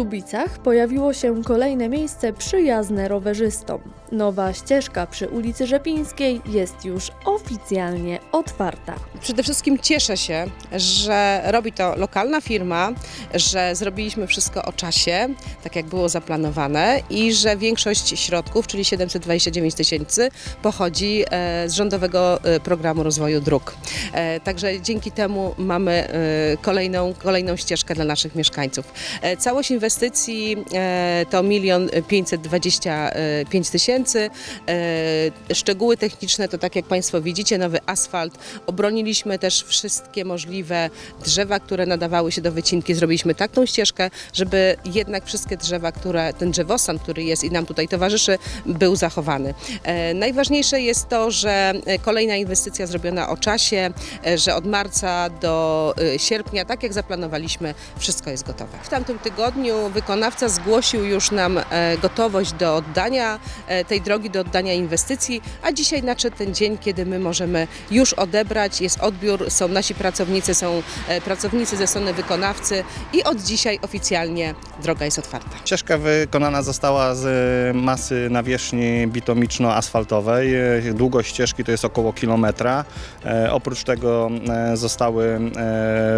Subicach pojawiło się kolejne miejsce przyjazne rowerzystom. Nowa ścieżka przy ulicy Rzepińskiej jest już oficjalnie otwarta. Przede wszystkim cieszę się, że robi to lokalna firma, że zrobiliśmy wszystko o czasie, tak jak było zaplanowane i że większość środków, czyli 729 tysięcy, pochodzi e, z Rządowego e, Programu Rozwoju Dróg. E, Także dzięki temu mamy kolejną, kolejną ścieżkę dla naszych mieszkańców. Całość inwestycji e, to 1 525 tysięcy. E, Szczegóły techniczne to tak jak Państwo widzicie, nowy asfalt. Obroniliśmy też wszystkie możliwe drzewa, które nadawały się do wycinki. Zrobiliśmy taką ścieżkę, żeby jednak wszystkie drzewa, które, ten drzewostan, który jest i nam tutaj towarzyszy, był zachowany. E, Najważniejsze jest to, że e, kolejna inwestycja zrobiona o czasie, e, że od marca do e, sierpnia, tak jak zaplanowaliśmy, wszystko jest gotowe. W tamtym tygodniu wykonawca zgłosił już nam e, gotowość do oddania e, tej drogi, do oddania inwestycji, a dzisiaj nadszedł ten dzień, kiedy my możemy już odebrać, jest odbiór, są nasi pracownicy, są e, pracownicy ze strony wykonawcy i od dzisiaj oficjalnie droga jest otwarta. Ścieżka wykonana została z masy nawierzchni bitomiczno-asfaltowej. Długość ścieżki to jest około kilometra. Oprócz tego zostały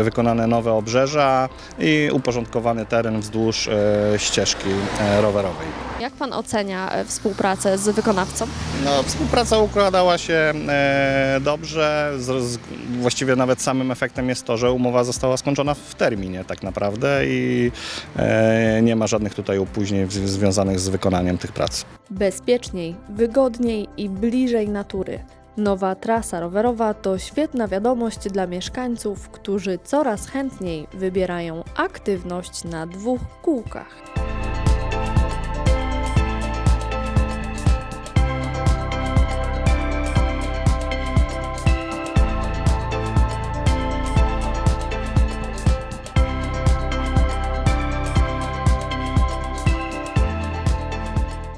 wykonane nowe obrzeża i uporządkowany teren wzdłuż e, ścieżki e, rowerowej. Jak pan ocenia e, współpracę z wykonawcą? No, współpraca układała się e, dobrze. Z, z, właściwie nawet samym efektem jest to, że umowa została skończona w terminie tak naprawdę i e, nie ma żadnych tutaj opóźnień w- związanych z wykonaniem tych prac. Bezpieczniej, wygodniej i bliżej natury. Nowa trasa rowerowa to świetna wiadomość dla mieszkańców, którzy coraz chętniej wybierają aktywność na dwóch kółkach.